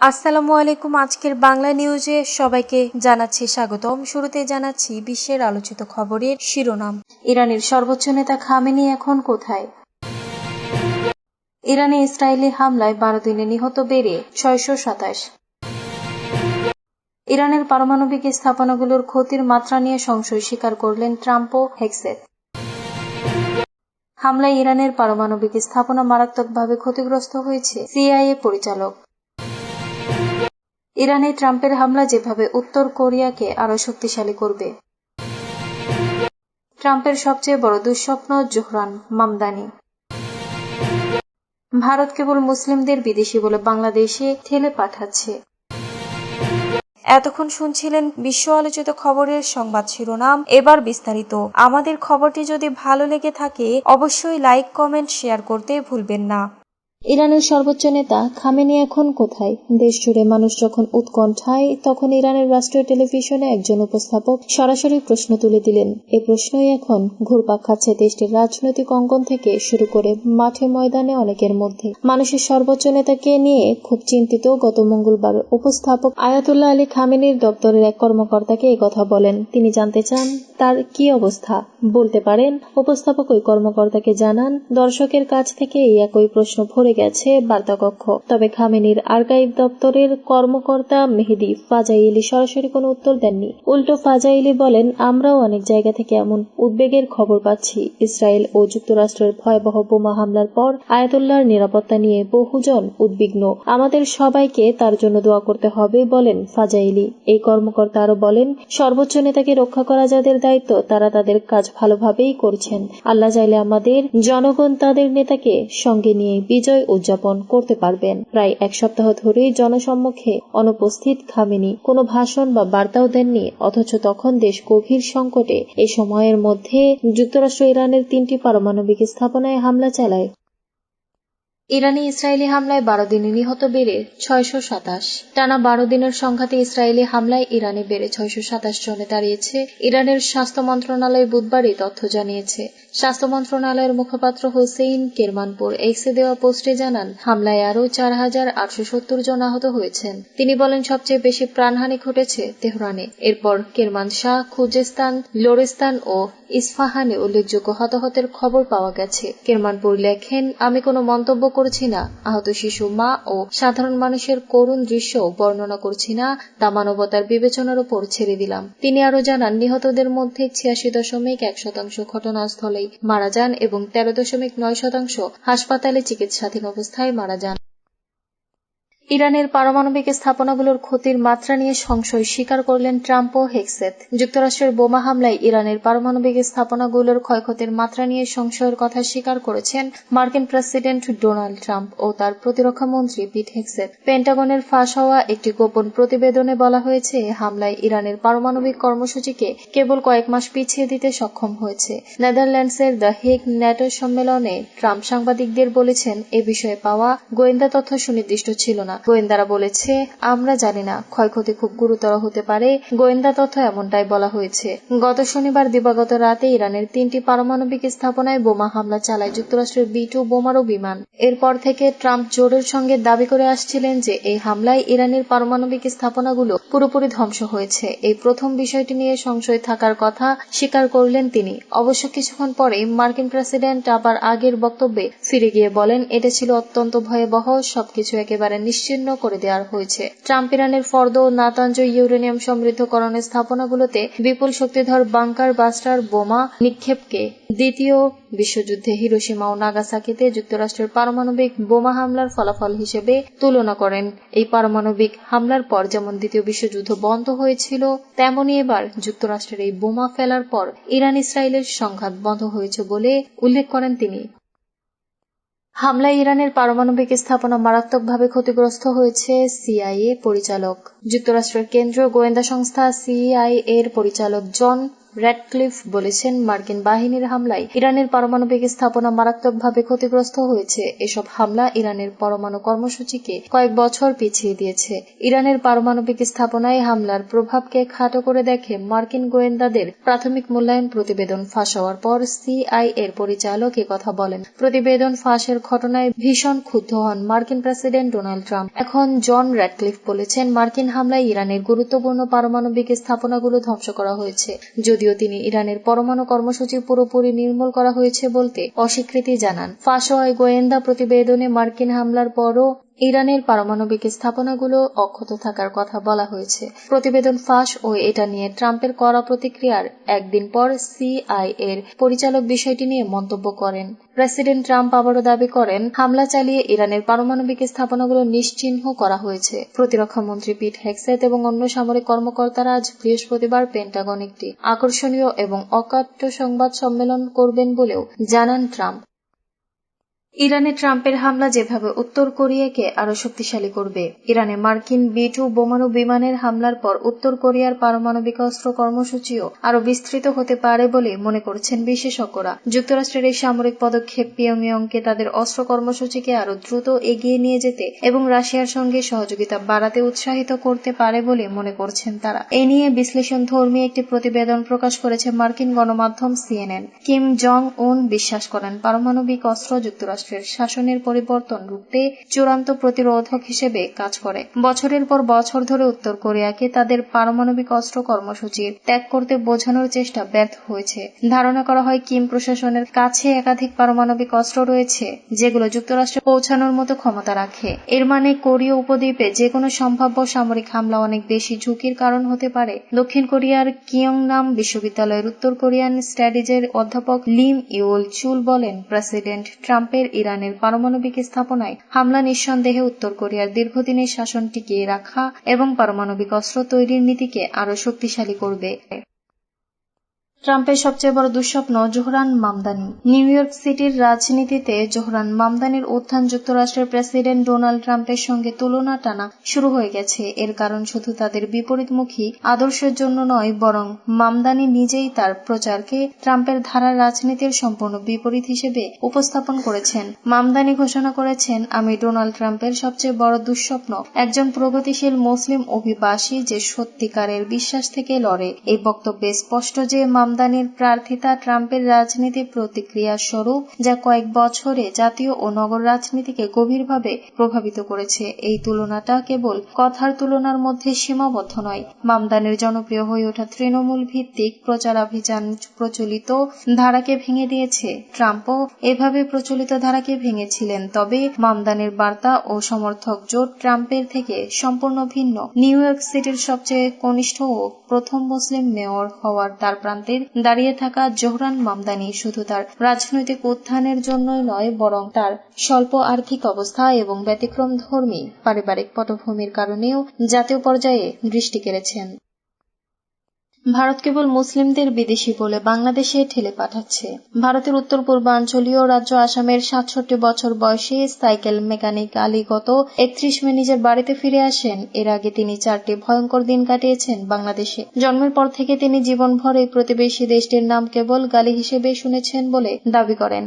আসসালামু আলাইকুম। আজকের বাংলা নিউজে সবাইকে জানাচ্ছি স্বাগতম। শুরুতে জানাচ্ছি বিশ্বের আলোচিত খবরের শিরোনাম। ইরানের সর্বোচ্চ নেতা খামেনি এখন কোথায়? ইরানে ইসরায়েলি হামলায় বারো দিনে নিহত বেড়ে ছয়শো সাতাশ। ইরানের পারমাণবিক স্থাপনাগুলোর ক্ষতির মাত্রা নিয়ে সংশয় স্বীকার করলেন ট্রাম্প ও হেক্সেট হামলায় ইরানের পারমাণবিক স্থাপনা মারাত্মকভাবে ক্ষতিগ্রস্ত হয়েছে সিআইএ পরিচালক। ইরানে ট্রাম্পের হামলা যেভাবে উত্তর কোরিয়াকে আরও শক্তিশালী করবে। ট্রাম্পের সবচেয়ে বড় দুঃস্বপ্ন জোহরান মামদানি। ভারত কেবল মুসলিমদের বিদেশি বলে বাংলাদেশে ঠেলে পাঠাচ্ছে। এতক্ষণ শুনছিলেন বিশ্ব আলোচিত খবরের সংবাদ শিরোনাম। এবার বিস্তারিত। আমাদের খবরটি যদি ভালো লেগে থাকে, অবশ্যই লাইক, কমেন্ট, শেয়ার করতে ভুলবেন না। ইরানের সর্বোচ্চ নেতা খামেনি এখন কোথায়? দেশ জুড়ে মানুষ যখন উৎকণ্ঠায়, তখন ইরানের রাষ্ট্রীয় টেলিভিশনে একজন উপস্থাপক সরাসরি প্রশ্ন তুলে দিলেন। এ প্রশ্নই এখন ঘুরপাক খাচ্ছে দেশটির রাজনৈতিক অঙ্গন থেকে শুরু করে মাঠে ময়দানে অনেকের মধ্যে। মানুষের সর্বোচ্চ নেতাকে নিয়ে খুব চিন্তিত গত মঙ্গলবার উপস্থাপক আয়াতুল্লাহ আলী খামেনির দপ্তরের এক কর্মকর্তাকে কথা বলেন। তিনি জানতে চান, তার কি অবস্থা? বলতে পারেন, উপস্থাপক ওই কর্মকর্তাকে জানান, দর্শকের কাছ থেকে এই একই প্রশ্ন ভরে গেছে বার্তাকক্ষ। তবে খামেনির আর্কাইভ দপ্তরের কর্মকর্তা মেহেদি ফাজাইলি সরাসরি কোনো উত্তর দেননি। উল্টো ফাজাইলি বলেন, আমরাও অনেক জায়গা থেকে এমন উদ্বেগের খবর পাচ্ছি। ইসরায়েল ও যুক্তরাষ্ট্রের ভয়াবহ বোমা হামলার পর আয়াতুল্লাহর নিরাপত্তা নিয়ে বহুজন উদ্বিগ্ন। আমাদের সবাইকে তার জন্য দোয়া করতে হবে, বলেন ফাজাইলি। এই কর্মকর্তা আরও বলেন, সর্বোচ্চ নেতাকে রক্ষা করা যাদের দায়িত্ব, তারা তাদের কাজ ভালোভাবেই করছেন। আল্লাহ চাইলে আমাদের জনগণ তাদের নেতাকে সঙ্গে নিয়ে বিজয় উদযাপন করতে পারবেন। প্রায় এক সপ্তাহ ধরেই জনসম্মুখে অনুপস্থিত খামেনি কোনো ভাষণ বা বার্তাও দেননি, অথচ তখন দেশ গভীর সংকটে। এ সময়ের মধ্যে যুক্তরাষ্ট্র ইরানের তিনটি পারমাণবিক স্থাপনায় হামলা চালায়। ইরানি ইসরায়েলি হামলায় বারো দিনে নিহত বেড়ে ছয়শো সাতাশ। টানা বারো দিনের সংঘাতে ইসরায়েলি হামলায় ইরানে বেড়ে ছয়শো সাতাশ জনে দাঁড়িয়েছে। ইরানের স্বাস্থ্য মন্ত্রণালয় বুধবার তথ্য জানিয়েছে। স্বাস্থ্য মন্ত্রণালয়ের মুখপাত্র হোসেইন কেরমানপুর এক্সে দেওয়া পোস্টে জানান, হামলায় আরও চার হাজার আটশো সত্তর জন আহত হয়েছেন। তিনি বলেন, সবচেয়ে বেশি প্রাণহানি ঘটেছে তেহরানে। এরপর কেরমান শাহ খুজেস্তান লোরেস্তান ও ইস্ফাহানে উল্লেখযোগ্য হতাহতের খবর পাওয়া গেছে। কেরমানপুর লেখেন, আমি কোনো মন্তব্য করছি না। আহত শিশু মা ও সাধারণ মানুষের করুণ দৃশ্য বর্ণনা করছি না। তা মানবতার বিবেচনার উপর ছেড়ে দিলাম। তিনি আরও জানান, নিহতদের মধ্যে ছিয়াশি দশমিক এক শতাংশ ঘটনাস্থলেই মারা যান এবং তেরো দশমিক নয় শতাংশ হাসপাতালে চিকিৎসাধীন অবস্থায় মারা যান। ইরানের পারমাণবিক স্থাপনাগুলোর ক্ষতির মাত্রা নিয়ে সংশয় স্বীকার করলেন ট্রাম্প ও হেক্সেত যুক্তরাষ্ট্রের বোমা হামলায় ইরানের পারমাণবিক স্থাপনাগুলোর ক্ষয়ক্ষতির মাত্রা নিয়ে সংশয়ের কথা স্বীকার করেছেন মার্কিন প্রেসিডেন্ট ডোনাল্ড ট্রাম্প ও তার প্রতিরক্ষা মন্ত্রী পিট হেক্সেত পেন্টাগনের ফাঁস হওয়া একটি গোপন প্রতিবেদনে বলা হয়েছে হামলায় ইরানের পারমাণবিক কর্মসূচিকে কেবল কয়েক মাস পিছিয়ে দিতে সক্ষম হয়েছে। নেদারল্যান্ডসের দ্য হেগ ন্যাটো সম্মেলনে ট্রাম্প সাংবাদিকদের বলেছেন, এ বিষয়ে পাওয়া গোয়েন্দা তথ্য সুনির্দিষ্ট ছিল না। গোয়েন্দারা বলেছে, আমরা জানি না, ক্ষয়ক্ষতি খুব গুরুতর হতে পারে। গোয়েন্দা তথ্য এমনটাই বলা হয়েছে। গত শনিবার দিবাগত রাতে ইরানের তিনটি পারমাণবিক স্থাপনায় বোমা হামলা চালায় যুক্তরাষ্ট্রের বি টু বোমারু বিমান। এরপর থেকে ট্রাম্প জোরের সঙ্গে দাবি করে আসছিলেন যে, এই হামলায় ইরানের পারমাণবিক স্থাপনাগুলো পুরোপুরি ধ্বংস হয়েছে। এই প্রথম বিষয়টি নিয়ে সংশয় থাকার কথা স্বীকার করলেন তিনি। অবশ্য কিছুক্ষণ পরে মার্কিন প্রেসিডেন্ট আবার আগের বক্তব্যে ফিরে গিয়ে বলেন, এটা ছিল অত্যন্ত ভয়াবহ, সবকিছু একেবারে নিশ্চিত বিচ্ছিন্ন করে দেওয়া হয়েছে। ট্রাম্প ইরানের ফর্দ ও নাতাঞ্জ ইউরেনিয়াম সমৃদ্ধকরণের স্থাপনাগুলোতে বিপুল শক্তিধর বাংকার বাস্টার বোমা নিক্ষেপকে দ্বিতীয় বিশ্বযুদ্ধে হিরোসীমা ও নাগাসাকিতে যুক্তরাষ্ট্রের পারমাণবিক বোমা হামলার ফলাফল হিসেবে তুলনা করেন। এই পারমাণবিক হামলার পর যেমন দ্বিতীয় বিশ্বযুদ্ধ বন্ধ হয়েছিল, তেমনি এবার যুক্তরাষ্ট্রের এই বোমা ফেলার পর ইরান ইসরায়েলের সংঘাত বন্ধ হয়েছে বলে উল্লেখ করেন তিনি। হামলায় ইরানের পারমাণবিক স্থাপনা মারাত্মকভাবে ক্ষতিগ্রস্ত হয়েছে সিআইএ পরিচালক। যুক্তরাষ্ট্রের কেন্দ্রীয় গোয়েন্দা সংস্থা সিআইএ এর পরিচালক জন র্যাডক্লিফ বলেছেন মার্কিন বাহিনীর হামলায় ইরানের পারমাণবিক স্থাপনা মারাত্মকভাবে ক্ষতিগ্রস্ত হয়েছে। এসব হামলা ইরানের পরমাণু কর্মসূচিকে কয়েক বছর পিছিয়ে দিয়েছে। ইরানের পারমাণবিক স্থাপনায় হামলার প্রভাবকে খাটো করে দেখে মার্কিন গোয়েন্দাদের প্রাথমিক মূল্যায়ন প্রতিবেদন ফাঁস হওয়ার পর সিআই এর পরিচালক কথা বলেন। প্রতিবেদন ফাঁসের ঘটনায় ভীষণ ক্ষুব্ধ হন মার্কিন প্রেসিডেন্ট ডোনাল্ড ট্রাম্প। এখন জন র্যাডক্লিফ বলেছেন মার্কিন হামলায় ইরানের গুরুত্বপূর্ণ পারমাণবিক স্থাপনাগুলো ধ্বংস করা হয়েছে। যদিও তিনি ইরানের পরমাণু কর্মসূচি পুরোপুরি নির্মূল করা হয়েছে বলতে অস্বীকৃতি জানান। ফাঁস হওয়ায় গোয়েন্দা প্রতিবেদনে মার্কিন হামলার পরও ইরানের পারমাণবিক স্থাপনাগুলো অক্ষত থাকার কথা বলা হয়েছে। প্রতিবেদন ফাঁস ও এটা নিয়ে ট্রাম্পের কড়া প্রতিক্রিয়ার একদিন পর সিআই এর পরিচালক বিষয়টি নিয়ে মন্তব্য করেন। প্রেসিডেন্ট ট্রাম্প আবারও দাবি করেন, হামলা চালিয়ে ইরানের পারমাণবিক স্থাপনাগুলো নিশ্চিহ্ন করা হয়েছে। প্রতিরক্ষা মন্ত্রী পিট হেক্সেত এবং অন্য সামরিক কর্মকর্তারা আজ বৃহস্পতিবার পেন্টাগন একটি আকর্ষণীয় এবং অকাট্য সংবাদ সম্মেলন করবেন বলেও জানান ট্রাম্প। ইরানে ট্রাম্পের হামলা যেভাবে উত্তর কোরিয়াকে আরও শক্তিশালী করবে, ইরানে মার্কিন বি টু বোমারু বিমানের হামলার পর উত্তর কোরিয়ার পারমাণবিক অস্ত্র কর্মসূচিও আরও বিস্তৃত হতে পারে বলে মনে করছেন বিশেষজ্ঞরা। যুক্তরাষ্ট্রের এই সামরিক পদক্ষেপ পিয়ংইয়ংকে তাদের অস্ত্র কর্মসূচিকে আরও দ্রুত এগিয়ে নিয়ে যেতে এবং রাশিয়ার সঙ্গে সহযোগিতা বাড়াতে উৎসাহিত করতে পারে বলে মনে করছেন তারা। এ নিয়ে বিশ্লেষণ ধর্মী একটি প্রতিবেদন প্রকাশ করেছে মার্কিন গণমাধ্যম সিএনএন। কিম জং উন বিশ্বাস করেন, পারমাণবিক অস্ত্র যুক্তরাষ্ট্র রাষ্ট্রের শাসনের পরিবর্তন রুখতে চূড়ান্ত প্রতিরোধক হিসেবে কাজ করে। বছরের পর বছর ধরে উত্তর কোরিয়াকে তাদের পারমাণবিক অস্ত্র কর্মসূচির ত্যাগ করতে বোঝানোর চেষ্টা ব্যর্থ হয়েছে। ধারণা করা হয়, কিম প্রশাসনের কাছে একাধিক পারমাণবিক অস্ত্র রয়েছে, যেগুলো যুক্তরাষ্ট্রে পৌঁছানোর মতো ক্ষমতা রাখে। এর মানে কোরীয় উপদ্বীপে যে কোনো সম্ভাব্য সামরিক হামলা অনেক বেশি ঝুঁকির কারণ হতে পারে। দক্ষিণ কোরিয়ার কিয়ংনাম বিশ্ববিদ্যালয়ের উত্তর কোরিয়ান স্ট্র্যাটেজির অধ্যাপক লিম ইউল চুল বলেন, প্রেসিডেন্ট ট্রাম্পের ইরানের পারমাণবিক স্থাপনায় হামলা নিঃসন্দেহে উত্তর কোরিয়ার দীর্ঘদিনের শাসন টিকিয়ে রাখা এবং পারমাণবিক অস্ত্র তৈরির নীতিকে আরও শক্তিশালী করবে। ট্রাম্পের সবচেয়ে বড় দুঃস্বপ্ন জোহরান মামদানি। নিউ ইয়র্ক সিটির রাজনীতিতে জোহরান মামদানির উত্থান যুক্তরাষ্ট্রের প্রেসিডেন্ট ডোনাল্ড ট্রাম্পের সঙ্গে তুলনা টানা শুরু হয়ে গেছে। এর কারণ শুধু তাদের বিপরীতমুখী আদর্শের জন্য নয়, বরং মামদানি নিজেই তার প্রচারকে ট্রাম্পের ধারার রাজনীতির সম্পূর্ণ বিপরীত হিসেবে উপস্থাপন করেছেন। মামদানি ঘোষণা করেছেন, আমি ডোনাল্ড ট্রাম্পের সবচেয়ে বড় দুঃস্বপ্ন, একজন প্রগতিশীল মুসলিম অভিবাসী যে সত্যিকারের বিশ্বাস থেকে লড়ে। এই বক্তব্যে স্পষ্ট যে মামদানির প্রার্থিতা ট্রাম্পের রাজনীতি প্রতিক্রিয়া স্বরূপ, যা কয়েক বছরে জাতীয় ও নগর রাজনীতিকে গভীরভাবে প্রভাবিত করেছে। এই তুলনাটা কেবল কথার তুলনার মধ্যে সীমাবদ্ধ নয়। মামদানির জনপ্রিয় হয়ে ওঠা তৃণমূল ভিত্তিক প্রচারাভিযান প্রচলিত ধারাকে ভেঙে দিয়েছে। ট্রাম্পও এভাবে প্রচলিত ধারাকে ভেঙেছিলেন, তবে মামদানির বার্তা ও সমর্থক জোট ট্রাম্পের থেকে সম্পূর্ণ ভিন্ন। নিউ ইয়র্ক সিটির সবচেয়ে কনিষ্ঠ ও প্রথম মুসলিম মেয়র হওয়ার তার প্রান্তে দাঁড়িয়ে থাকা জোহরান মামদানি শুধু তার রাজনৈতিক উত্থানের জন্যই নয়, বরং তার স্বল্প আর্থিক অবস্থা এবং ব্যতিক্রম ধর্মী পারিবারিক পটভূমির কারণেও জাতীয় পর্যায়ে দৃষ্টি কেড়েছেন। ভারত কেবল মুসলিমদের বিদেশি বলে বাংলাদেশে ঠেলে পাঠাচ্ছে। ভারতের উত্তর পূর্বাঞ্চলীয় রাজ্য আসামের সাতষট্টি বছর বয়সী সাইকেল মেকানিক আলী গত একত্রিশ মে নিজের বাড়িতে ফিরে আসেন। এর আগে তিনি চারটি ভয়ঙ্কর দিন কাটিয়েছেন বাংলাদেশে। জন্মের পর থেকে তিনি জীবনভর এই প্রতিবেশী দেশটির নাম কেবল গালি হিসেবে শুনেছেন বলে দাবি করেন।